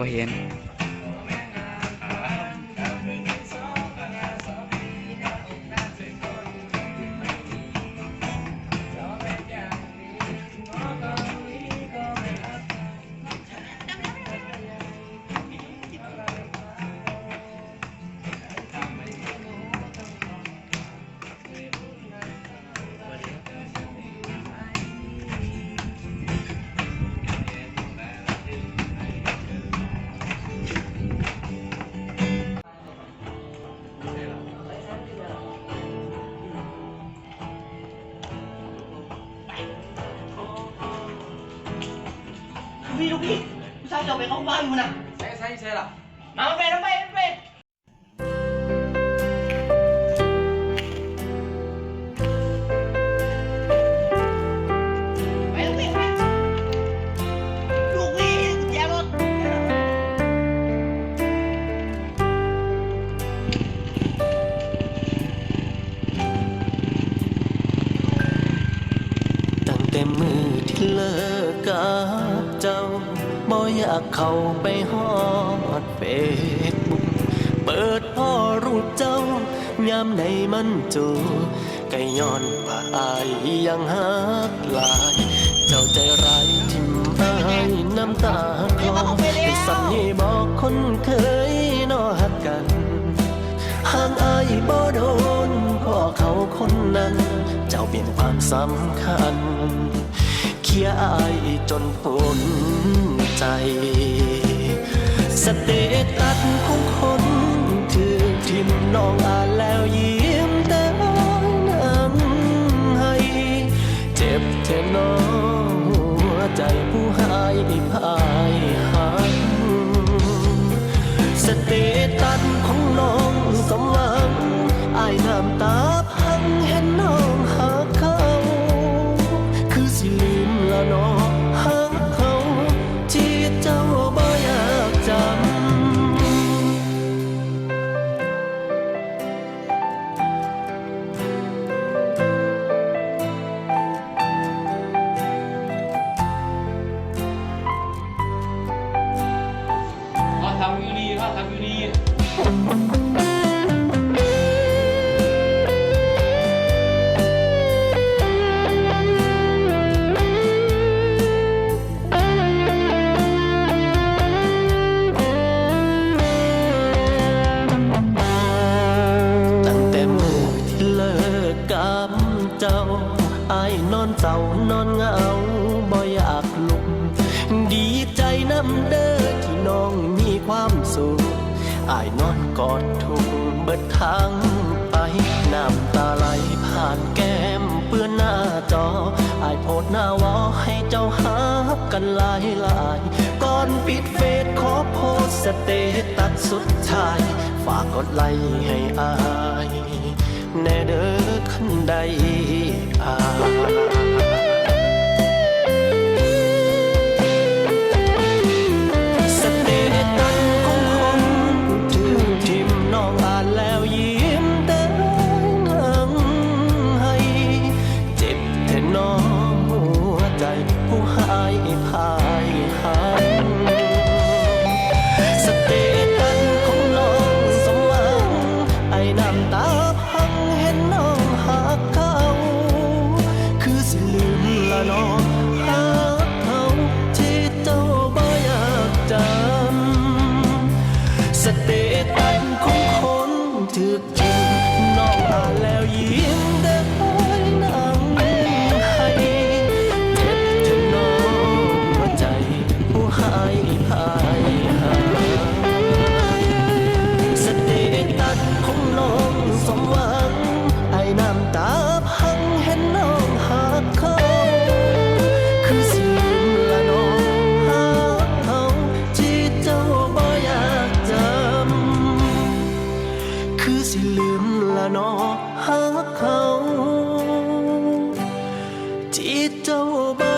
บ่เห็น พี่ลูกพี่ผู้ชายจะไปเข้ เจ้าบ่อยากเข้าไปฮอดเฟซบุ๊กเปิดพ่อรูปเจ้ายามในมันจูก็ย้อนว่าอายยังหักหลาย เจ้าใจร้ายทิมอายน้ำตาคลอให้สัญญาบอกคนเคยนอหักกันห่างอายบ่โดนพ่อเขาคนนั้น เจ้าเปลี่ยนความสำคัญ เคียอายจนพ้นใจ สเตตัสของคนถือทิมน้องอ่านแล้วยิ้มแต่นั้นให้ เจ็บเทน้องหัวใจผู้หายพายหักสเต ทำอยู่ดีตั้งแต่มือที่เลิกกับเจ้าอายนอนเศร้านอนเหงา อายนอนกอดทุกเบิดทางไป น้ำตาไหลผ่านแก้มเปื้อนหน้าจออายโพดหน้าวอให้เจ้าหากันหลายหลายๆก่อนปิดเฟซขอโพสสเตตัสสุดท้าย ฝากกดไลค์ให้อาย แน่เด้อขันใด 记得我吗？